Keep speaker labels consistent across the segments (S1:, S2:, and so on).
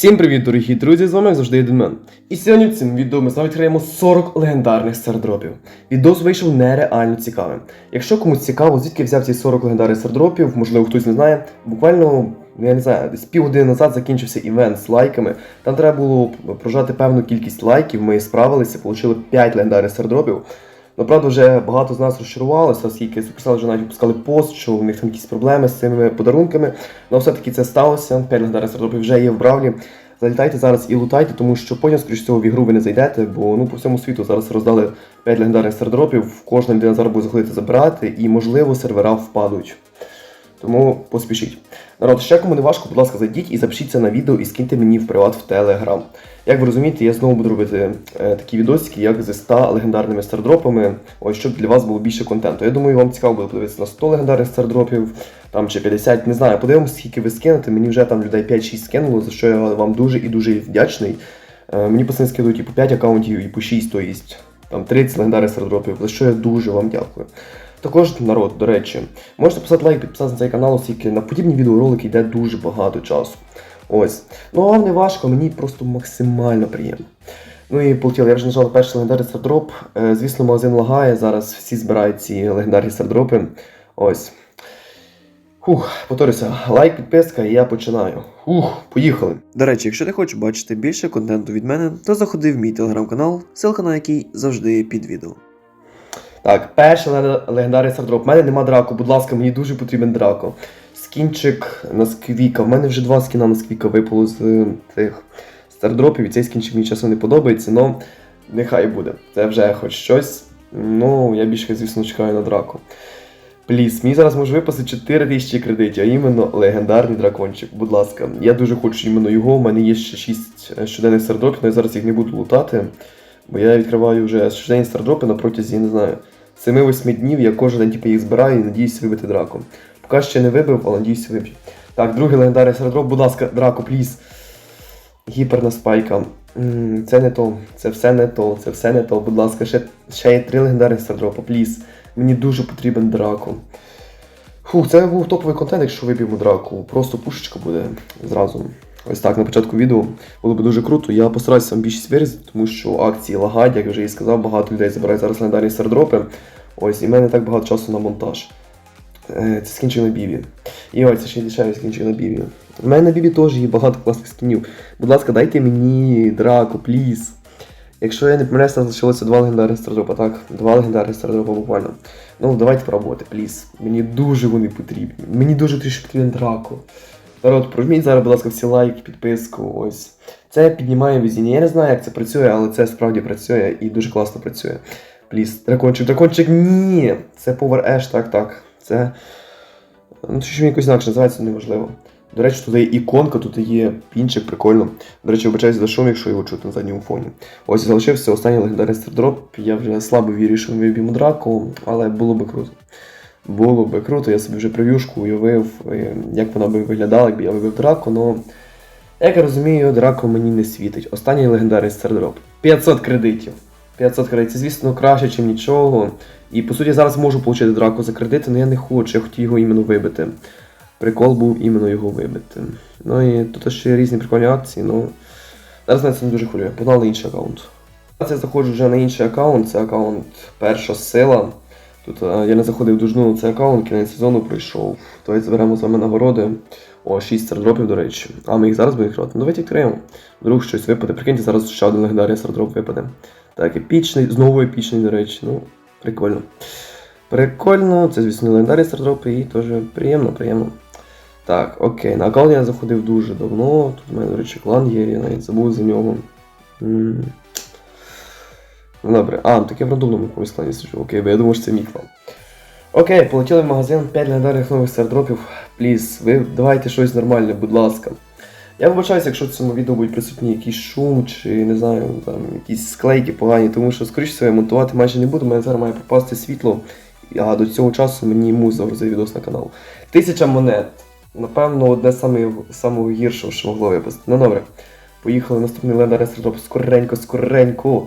S1: Всім привіт, дорогі друзі! З вами завжди Єдинмен. І сьогодні в цьому відео ми з вами відкриємо 40 легендарних сердропів. Відос вийшов нереально цікавим. Якщо комусь цікаво, звідки взяв ці 40 легендарних сердропів, можливо хтось не знає, буквально, ну, я не знаю, десь півгодини назад закінчився івент з лайками. Там треба було прожати певну кількість лайків, ми справилися, отримали 5 легендарних сердропів. Направду, вже багато з нас розчарувалося, оскільки Supercell вже навіть випускали пост, що у них там якісь проблеми з цими подарунками. Але все-таки це сталося. 5 легендарних сердропів вже є в Бравлі. Залітайте зараз і лутайте, тому що потім, скоріш всього, в ігру ви не зайдете, бо ну по всьому світу зараз роздали 5 легендарних сердропів, кожна людина зараз буде заходити забирати, і можливо сервера впадуть. Тому поспішіть. Народ, ще кому не важко, будь ласка, зайдіть і запишіться на відео і скиньте мені в приват в Телеграм. Як ви розумієте, я знову буду робити е, такі відосики, як зі 100 легендарними стардропами, ось щоб для вас було більше контенту. Я думаю, вам цікаво буде подивитися на 100 легендарних стардропів, там чи 50, не знаю, подивимося, скільки ви скинете. Мені вже там людей 5-6 скинуло, за що я вам дуже і дуже вдячний. Е, мені пацани скидують і по 5 аккаунтів, і по 6, то є там 30 легендарних стардропів, за що я дуже вам дякую. Також народ, до речі, можете писати лайк, підписатися на цей канал, оскільки на подібні відеоролики йде дуже багато часу. Ось. Ну а не важко, мені просто максимально приємно. Ну і полетіли, я вже нажав перший легендарний стардроп. Е, звісно, магазин лагає, зараз всі збирають ці легендарні стардропи. Ось. Фух, повторюся, лайк, підписка, і я починаю. Фух, поїхали. До речі, якщо ти хочеш бачити більше контенту від мене, то заходи в мій телеграм-канал, ссылка на який завжди під відео. Так, перший легендарний стардроп. У мене нема драку, будь ласка, мені дуже потрібен драко. Скінчик на сквіка. У мене вже два скіна на сквіка випало з е, цих стардропів, і цей скінчик мені чесно не подобається, але нехай буде. Це вже хоч щось. Ну, я більше, звісно, чекаю на драку. Пліс, мені зараз може випасти 4 тисячі кредитів, а іменно легендарний дракончик. Будь ласка, я дуже хочу іменно його. У мене є ще 6 щоденних стардропів, але я зараз їх не буду лутати. Бо я відкриваю вже щоденні стардропи на протязі, не знаю, 7-8 днів. Я кожен день типу, їх збираю і надіюся вибити драку. Поки ще не вибив, але надіюся виб'ю. Так, другий легендарний стардроп, будь ласка, драку, пліс. Гіперна спайка. Це не то, це все не то, це все не то. Будь ласка, ще, ще є три легендарних стардропа, пліс. Мені дуже потрібен драку. Фух, це був топовий контент, якщо виб'ємо драку. Просто пушечка буде зразу. Ось так на початку відео було б дуже круто. Я постараюся вам більшість вирізати, тому що акції лагають, як вже і сказав, багато людей забирають зараз легендарні сердропи. Ось, і в мене так багато часу на монтаж. Е, Це скінчив на біві. І ось це ще й дешевий скінчив на біві. У мене на біві теж є багато класних скінів. Будь ласка, дайте мені драку, пліз. Якщо я не помиляюся, там залишилося два легендарних стардропа, так? Два легендарних стардропа буквально. Ну, давайте пробувати, пліз. Мені дуже вони потрібні. Мені дуже трішки потрібен драку. Народ, прожміть зараз, будь ласка, всі лайки, підписку. Ось. Це піднімає везіння. Я не знаю, як це працює, але це справді працює і дуже класно працює. Пліз. Дракончик, дракончик, ні! Це Power Ash, так, так. Це. Ну, що якось інакше називається, неважливо. До речі, тут є іконка, тут є пінчик, прикольно. До речі, вибачаюсь за шум, якщо його чути на задньому фоні. Ось залишився останній легендарний стардроп. Я вже слабо вірю, що ми виб'ємо драку, але було би круто. Було би круто, я собі вже прев'юшку уявив, е, як вона би виглядала, якби я вибив драку, але як я розумію, драку мені не світить. Останній легендарний стардроп. 500 кредитів. 500 кредитів, це, звісно, краще, ніж нічого. І по суті зараз можу отримати драку за кредити, але я не хочу, я хотів його іменно вибити. Прикол був іменно його вибити. Ну і тут ще різні прикольні акції, ну. Зараз мене це не дуже хвилює. Погнали інший аккаунт. Зараз я заходжу вже на інший аккаунт, це аккаунт перша сила. Е, я не заходив дуже на цей аккаунт, кінець сезону пройшов. Давайте зберемо з вами нагороди. О, 6 стардропів, до речі. А ми їх зараз будемо відкривати. Ну давайте відкриємо. Вдруг щось випаде. Прикиньте, зараз ще один легендарний стардроп випаде. Так, епічний, знову епічний, до речі. Ну, прикольно. Прикольно, це, звісно, легендарні стардропи і теж приємно, приємно. Так, окей, на аккаунт я заходив дуже давно. Тут у мене, до речі, клан є, я навіть забув за нього. М. Ну добре, а, так я в рандомному якомусь клані сиджу. Окей, бо я думав, що це мій клан. Окей, полетіли в магазин, 5 легендарних нових стардропів. Пліз, ви давайте щось нормальне, будь ласка. Я вибачаюся, якщо в цьому відео будуть присутні якийсь шум чи не знаю, там якісь склейки погані, тому що, скоріше всього, я монтувати майже не буду, мене зараз має попасти світло, а до цього часу мені муз загрузив відос на канал. Тисяча монет. Напевно, одне з самого гіршого, що могло випасти. Ну добре. Поїхали наступний легендарний стартап скоренько, скоренько.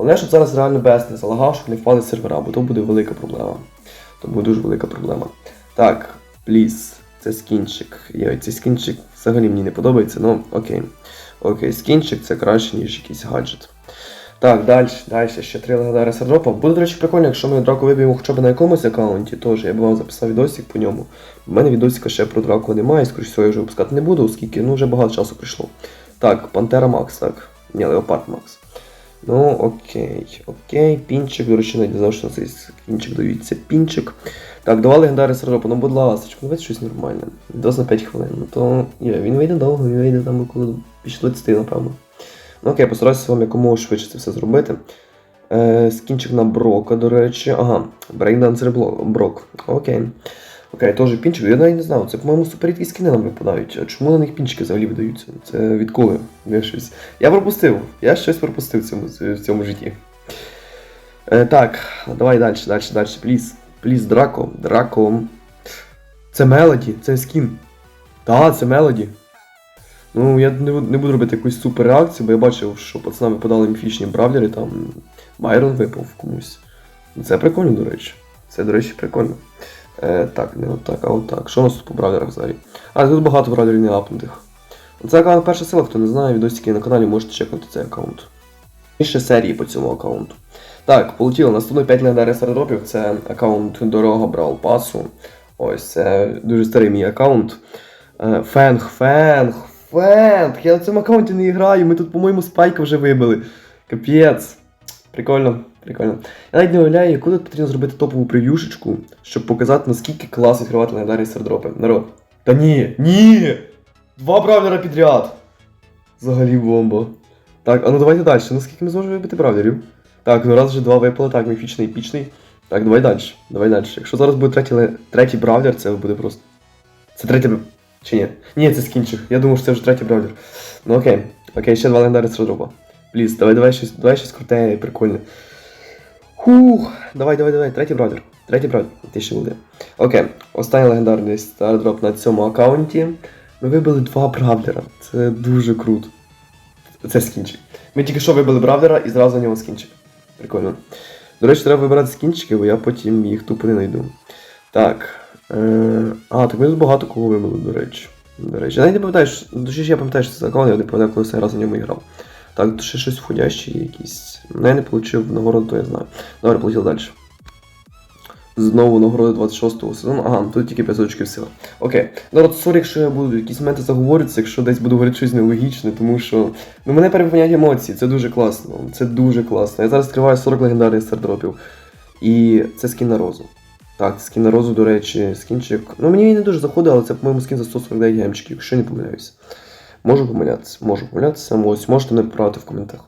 S1: Головне, щоб зараз реально без не залагав, щоб не впали сервера, бо то буде велика проблема. То буде дуже велика проблема. Так, пліз, це скінчик. Йой, цей скінчик взагалі мені не подобається, ну окей. Окей, скінчик це краще, ніж якийсь гаджет. Так, далі, далі, ще три легендари сердропа. Буде, до речі, прикольно, якщо ми драку виб'ємо хоча б на якомусь аккаунті, теж я б вам записав відосик по ньому. У мене відосика ще про драку немає, скоріш всього я вже випускати не буду, оскільки ну, вже багато часу пройшло. Так, Пантера Макс, так. Ні, Леопард Макс. Ну, окей, окей, пінчик, до речі, не знав, що цей пінчик дають. Це пінчик. Так, два легендари сердропа, ну будь ласка, ну давайте щось нормальне. Відос на 5 хвилин. Ну то. Ні, він вийде довго, він вийде там около більше 20, напевно. Ну окей, постараюся вам якомога швидше це все зробити. Е, скінчик на Брока, до речі. Ага, Брейкдансер Брок. Окей. Окей, теж пінчик. Я навіть не знав. Це, по-моєму, суперрідкі скини нам випадають. А чому на них пінчики взагалі видаються? Це відколи? Я щось. Я пропустив. Я щось пропустив в цьому, в цьому житті. Е, так, давай далі, далі, далі. Пліз. Пліз, Драко. Драко. Це Мелоді, це скін. Так, це Мелоді. Ну, я не буду робити якусь супер реакцію, бо я бачив, що пацанам випадали міфічні бравлери, там Байрон випав комусь. Ну, Це прикольно, до речі. Це, до речі, прикольно. Е, так, не отак, а отак. Що у нас тут по бравлерах взагалі? А, тут багато бравлерів не апнутих. Це аккаунт перша сила, хто не знає, відосики на каналі можете чекнути цей аккаунт. І ще серії по цьому аккаунту. Так, полетіло. Наступний 5 легендарних середропів це аккаунт Дорога Брал Пасу. Ось це дуже старий мій аккаунт. Е, Фенг, фенг, фенг. Я на цьому аккаунті не граю. Ми тут, по-моєму, спайка вже вибили. Капець. Прикольно, прикольно. Я навіть не уявляю, яку тут потрібно зробити топову прев'юшечку, щоб показати, наскільки клас відкривати легендарні сердропи. Народ. Та ні, ні! Два бравлера підряд. Взагалі бомба. Так, а ну давайте далі. Наскільки ми зможемо вибити бравлерів? Так, ну раз вже два випали, так, міфічний, епічний. Так, давай далі. Давай далі. Якщо зараз буде третій, третій бравлер, це буде просто. Це третій. Чи ні? Ні, це скінчик. Я думав, що це вже третій бравлер. Ну окей. Окей, ще два легендарні сердропа. Пліз, давай, давай щось, давай щось круте, прикольне. Хух, давай, давай, давай, третій бравлер. Третій бравлер. Ти ще буде. Окей, останній легендарний стардроп на цьому аккаунті. Ми вибили два бравлера. Це дуже круто. Це скінчик. Ми тільки що вибили бравлера і зразу на нього скінчик. Прикольно. До речі, треба вибирати скінчики, бо я потім їх тупо не знайду. Так. Е... А, так ми тут багато кого вибили, до речі. До речі, я навіть не пам'ятаю, що... Я пам'ятаю, що це аккаунт, я не пам'ятаю, коли останній раз на ньому грав. Так, тут ще щось входяще якісь. Ну, я не отримав нагороду, то я знаю. Добре, полетів далі. Знову нагорода 26-го сезону. Ага, тут тільки 500 очків сила. Окей. Народ, сорі, якщо я буду якісь моменти заговорюються, якщо десь буду говорити щось нелогічне, тому що. Ну, мене переповняють емоції, це дуже класно. Це дуже класно. Я зараз відкриваю 40 легендарних стардропів. І це скін на розу. Так, скін на розу, до речі, скінчик. Ну мені він не дуже заходить, але це, по-моєму, скін за 149 гемчиків, якщо не помиляюся. Можу помилятися, можу помилятися, ось можете мене поправити в коментах.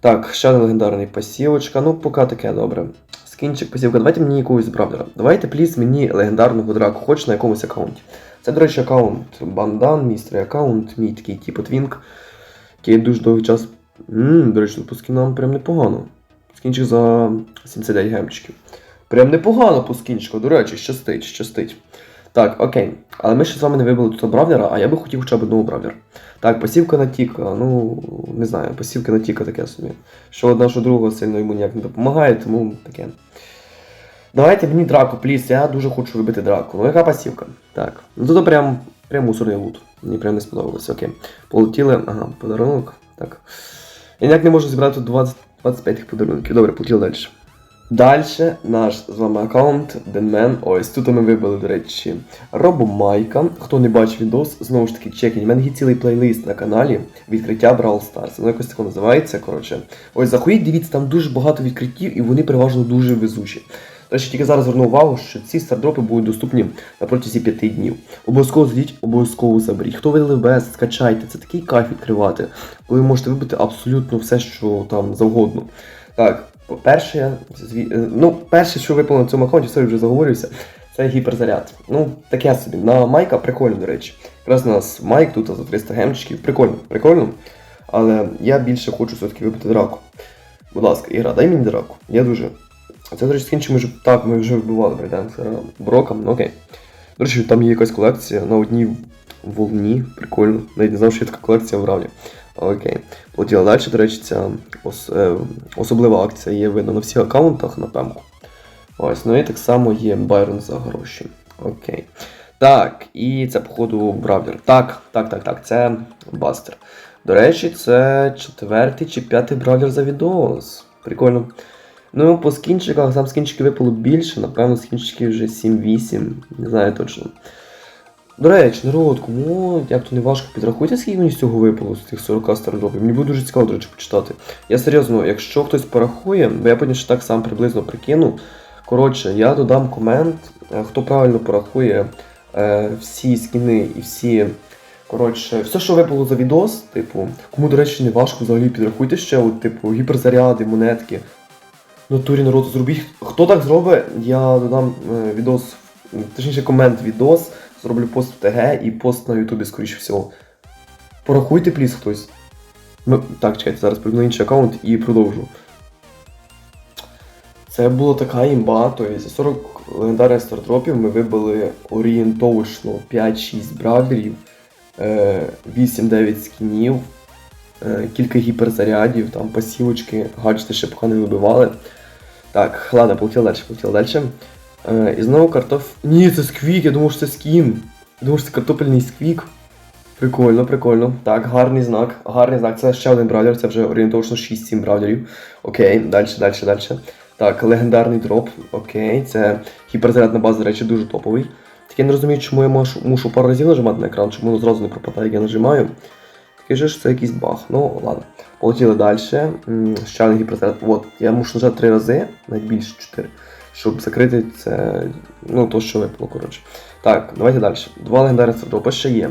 S1: Так, ще один легендарний пасівочка. Ну, поки таке добре. Скінчик, пасівка. Давайте мені якогось бравлера. Давайте, пліс, мені легендарного драку, хоч на якомусь аккаунті. Це, до речі, аккаунт Бандан, мій аккаунт, мій такий типу твінк, який дуже довгий час. Ммм, до речі, тут по скінам прям непогано. Скінчик за 79 гемчиків. Прям непогано по скінчику, до речі, щастить, щастить. Так, окей. Але ми ще з вами не вибили тут бравлера, а я би хотів хоча б одного бравлера. Так, пасівка на тіка, ну не знаю, пасівка на тіка таке собі. Що одна, що другого сильно йому ніяк не допомагає, тому таке. Давайте мені драку, пліс, я дуже хочу вибити драку. Ну яка пасівка? Так. Ну тут прям, прям мусорний лут. Мені прям не сподобалося. Окей. Полетіли. Ага, подарунок. Так. Я ніяк не можу зібрати тут 20, 25 тих подарунків. Добре, полетіли далі. Далі наш з вами аккаунт Денмен. Ось тут ми вибили, до речі, Робомайка. Хто не бачив відос, знову ж таки чекінь. У мене є цілий плейлист на каналі відкриття Brawl Stars. Воно якось тако називається. Коротше. Ось заходіть, дивіться, там дуже багато відкриттів і вони переважно дуже везучі. Речі, тільки зараз звернув увагу, що ці стардропи будуть доступні на протязі 5 днів. Обов'язково зайдіть, обов'язково заберіть. Хто видали без, скачайте. Це такий кайф відкривати, коли ви можете вибити абсолютно все, що там завгодно. Так, зві... е, ну, перше, що випало на цьому аккаунті, сорі, вже заговорювся, це гіперзаряд. Ну, таке собі. На майка прикольно, до речі. Якраз у нас майк тут за 300 гемчиків. Прикольно, прикольно. Але я більше хочу все-таки вибити драку. Будь ласка, ігра, дай мені драку. Я дуже. Це, до речі, скінчимо вже. Так, ми вже вбивали брейденсера Броком, ну окей. До речі, там є якась колекція на одній волні. Прикольно. Навіть не знав, що є така колекція в Равлі. Окей. Полетіла далі, до речі, ця ос, е, особлива акція є видно на всіх аккаунтах на пемку. Ось, ну і так само є Байрон за гроші. Окей. Так, і це, походу, Бравлер. Так, так, так, так, це Бастер. До речі, це четвертий чи п'ятий бравлер за відос. Прикольно. Ну, по скінчиках, там скінчиків випало більше, напевно, скінчиків вже 7-8, не знаю точно. До речі, народ, кому як то не важко, підрахуйте, скільки мені з цього випало з тих 40 стардропів. Мені буде дуже цікаво, до речі, почитати. Я серйозно, якщо хтось порахує, бо я потім ще так сам приблизно прикину. Коротше, я додам комент, е, хто правильно порахує е, всі скіни і всі. Коротше, все, що випало за відос, типу, кому, до речі, не важко взагалі підрахуйте ще, от, типу, гіперзаряди, монетки. Натурі народ зробіть. Хто так зробить, я додам е, відос, точніше комент відос, зроблю пост в ТГ і пост на Ютубі, скоріше всього. Порахуйте, пліс, хтось. Ну, так, чекайте, зараз прийду на інший аккаунт і продовжу. Це була така імба, то є за 40 легендарних стартропів ми вибили орієнтовочно 5-6 бравлерів, е, 8-9 скінів, е, кілька гіперзарядів, там пасівочки, гаджети ще поки не вибивали. Так, ладно, полетіли далі, полетіли далі. Е, і знову картоф. Ні, це сквік, я думав, що це скін. Я думав, що це картопельний сквік. Прикольно, прикольно. Так, гарний знак. Гарний знак. Це ще один бравлер, це вже орієнтовно 6-7 бравлерів. Окей, далі, далі, далі. Так, легендарний дроп. Окей, це гіперзарядна база, до речі, дуже топовий. Так я не розумію, чому я мушу, мушу пару разів нажимати на екран, чому воно зразу не пропадає, як я нажимаю. Такий же ж це якийсь баг. Ну, ладно. Полетіли далі. Ще один гіперзаряд. От, я мушу нажати три рази, навіть більше 4, щоб закрити це. Ну, то, що випало, коротше. Так, давайте далі. Два легендарних стартопа ще є.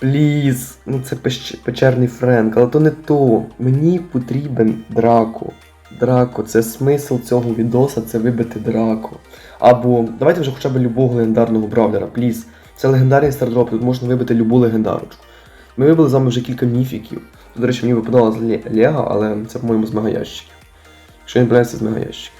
S1: Пліз, ну це печерний Френк, але то не то. Мені потрібен драко. Драко, це смисл цього відоса, це вибити драко. Або давайте вже хоча б любого легендарного бравлера, пліз. Це легендарний стардроп, тут можна вибити любу легендарочку. Ми вибили з вами вже кілька міфіків. Тут, до речі, мені випадала з Ле- Лего, але це, по-моєму, з мегаящиків. Якщо не помиляюся, з мегаящиків.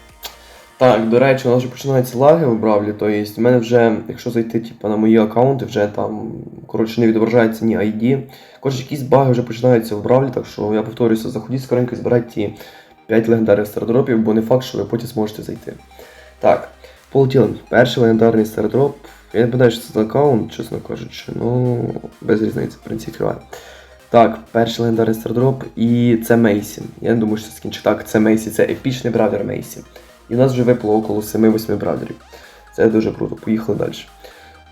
S1: Так, до речі, у нас вже починаються лаги в Бравлі, то є в мене вже, якщо зайти типу, на мої аккаунти, вже там коротше, не відображається ні ID. Коротше, якісь баги вже починаються в Бравлі, так що я повторюся, заходіть скоренько і збирайте ті 5 легендарних стардропів, бо не факт, що ви потім зможете зайти. Так, полетіли. Перший легендарний стардроп. Я не пам'ятаю, що це за аккаунт, чесно кажучи, ну без різниці, в принципі, відкриваю. Так, перший легендарний стардроп, і це Мейсі. Я не думаю, що це скінчик. Так, це Мейсі, це епічний бравлер Мейсі. І у нас вже випало около 7-8 бравлерів. Це дуже круто, поїхали далі.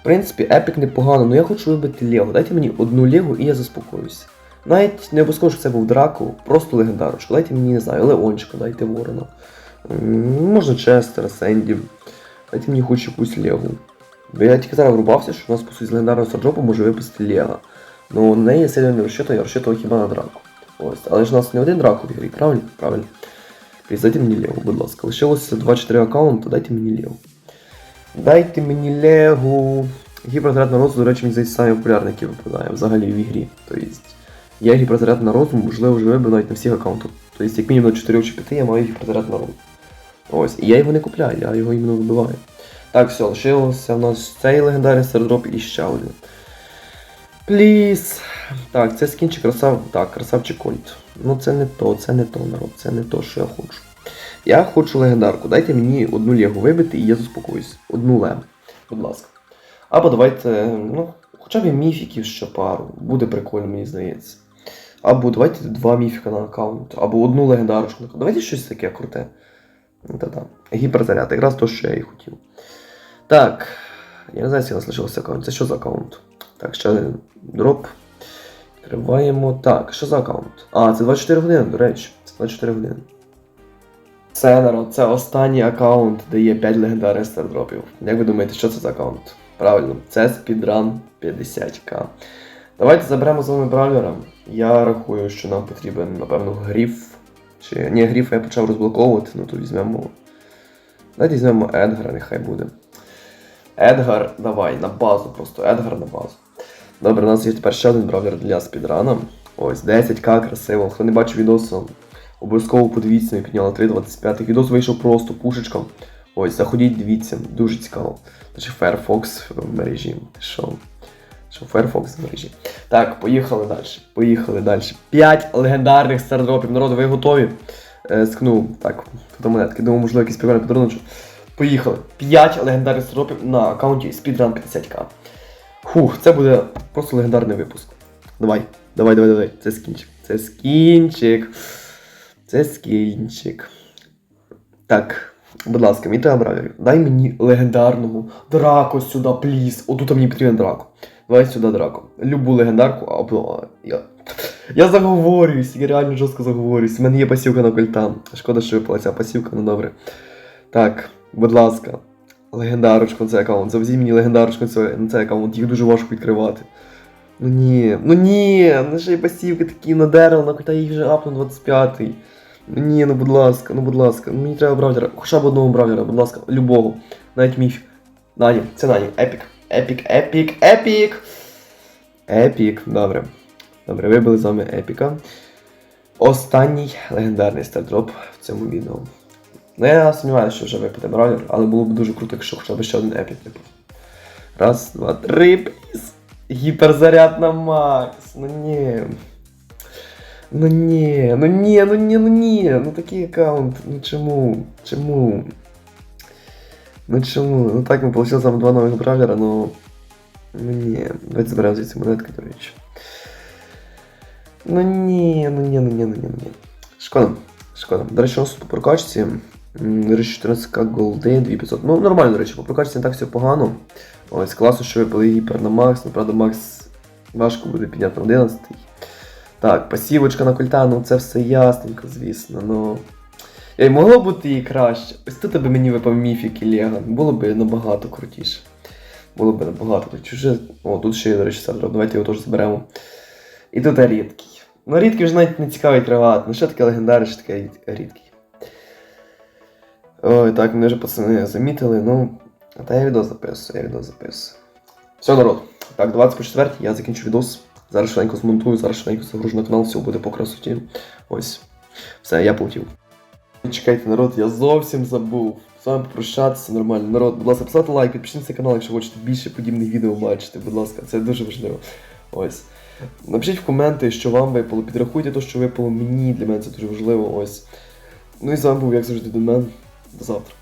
S1: В принципі, епік непогано, але я хочу вибити Лего. Дайте мені одну Лего і я заспокоюся. Навіть не обов'язково, що це був Драко, просто легендарочку. Дайте мені, не знаю, Леончика, дайте Ворона. Можна Честера, Сенді. Дайте мені хоч якусь Лего. Бо я тільки зараз врубався, що у нас по суті з легендарного стардропу може випустити Лего. Ну, неї я сильно не розчитую, я розчитував хіба на Драко. Ось. Але ж у нас не один Драко в грі, правильно? Правильно. Дайте мені Лего, будь ласка. Лишилося 2-4 аккаунти, дайте мені Лего. Дайте мені Лего. Гіперзаряд на розум, до речі, мені здається, самий популярний, який випадає взагалі в ігрі. Тобто, я гіперзаряд на розум, можливо, вже вибив навіть на всіх аккаунтах. Тобто, як мінімум на 4 чи 5 я маю гіперзаряд на розум. Ось, і я його не купляю, я його іменно вибиваю. Так, все, лишилося в нас цей легендарний стардроп і ще один. Пліс. Так, це скінчик красав. Так, красавчик Кольт. Ну це не то, це не то, народ, це не то, що я хочу. Я хочу легендарку. Дайте мені одну легу вибити і я заспокоюсь. Одну лем. Будь ласка. Або давайте, ну, хоча б міфіків ще пару. Буде прикольно, мені здається. Або давайте два міфіка на аккаунт, або одну легендарочку. Давайте щось таке круте. Ну, Та-та. Гіперзаряд, якраз то, що я і хотів. Так. Я не знаю, скільки нас аккаунт. Це що за аккаунт? Так, ще один дроп. Відкриваємо. Так, що за аккаунт? А, це 24 години, до речі. Це 24 години. Це народ, це останній аккаунт, де є 5 легендарних стардропів. Як ви думаєте, що це за аккаунт? Правильно, це спідран 50к. Давайте заберемо з вами бравлера. Я рахую, що нам потрібен, напевно, гріф. Чи ні, гріфа я почав розблоковувати, ну то візьмемо. Давайте візьмемо Едгара, нехай буде. Едгар, давай, на базу просто, Едгар на базу. Добре, у нас є тепер ще один бравлер для спідрана. Ось, 10к красиво. Хто не бачив відосу, обов'язково подивіться, ми підняли 3.25. Відос вийшов просто пушечком. Ось, заходіть, дивіться, дуже цікаво. Значить, Firefox в мережі. Що? Що Firefox в мережі. Так, поїхали далі. Поїхали далі. 5 легендарних стардропів. Народу, ви готові? Е, скну, так, тут монетки. Думаю, можливо, якийсь прикольний подарунок. Поїхали. 5 легендарних стардропів на аккаунті Speedrun 50к. Фух, це буде просто легендарний випуск. Давай. Давай, давай, давай. Це скінчик. Це скінчик. Це скінчик. Так, будь ласка, мій бравлерів. Дай мені легендарного драко сюди, пліз. Отут мені потрібен драко. Давай сюди драко. Любу легендарку, або я. Я заговорююсь, я реально жорстко заговорююсь. У мене є пасівка на кольтан. Шкода, що випала ця пасівка, ну добре. Так, будь ласка, легендарочку на цей аккаунт. Завезіть мені легендарочку на цей, аккаунт, їх дуже важко відкривати. Ну ні, ну ні, ну ще й пасівки такі на дерево, на їх вже апну 25-й. Ну ні, ну будь ласка, ну будь ласка, ну мені треба бравлера, хоча б одного бравлера, будь ласка, любого. Навіть міф. Нані, це Нані. Епік. Епік, епік, епік. Епік, добре. Добре, вибили з вами епіка. Останній легендарний стардроп в цьому відео. Ну я сумніваюся, що вже випаде бравлер, але було б дуже круто, якщо хоча б ще один епік випав. Раз, два, три, пліз. Гіперзаряд на Макс. Ну ні. Ну ні, ну ні, ну ні, ну ні. Ну такий аккаунт. Ну чому? Чому? Ну чому? Ну так ми отримали саме два нових бравлера, ну. Ну ні. Давайте заберемо звідси монетки, до речі. Ну ні, ну ні, ну ні, ну ні, ну ні. Шкода. Шкода. До речі, у нас по прокачці. До речі, 14к голди, 2500. Ну, нормально, до речі, по прокачці не так все погано. Ось, класно, що випали гіпер на Макс. Ну, правда, Макс важко буде підняти на 11. Так, пасівочка на культа, ну це все ясненько, звісно, ну. Ей, могло бути і краще. Ось тут би мені випав міфік і Лего. Було б набагато крутіше. Було б набагато крутіше. О, тут ще є, до речі, сервер. Давайте його теж зберемо. І тут рідкий. Ну, рідкий вже навіть не цікавий тривати. Ну що таке легендарний, що таке рідкий. Ой, так, мене вже пацани замітили, ну. Та я відео записую, я відео записую. Все, народ. Так, 24 я закінчу відос. Зараз швиденько змонтую, зараз швиденько загружу на канал, все буде по красоті. Ось. Все, я полетів. Чекайте, народ, я зовсім забув. З вами попрощатися нормально. Народ, будь ласка, поставте лайк, підпишіться на канал, якщо хочете більше подібних відео бачити, будь ласка, це дуже важливо. Ось. Напишіть в коменти, що вам випало. Підрахуйте те, що випало мені, для мене це дуже важливо. Ось. Ну і з вами був, як завжди, Домен. До завтра.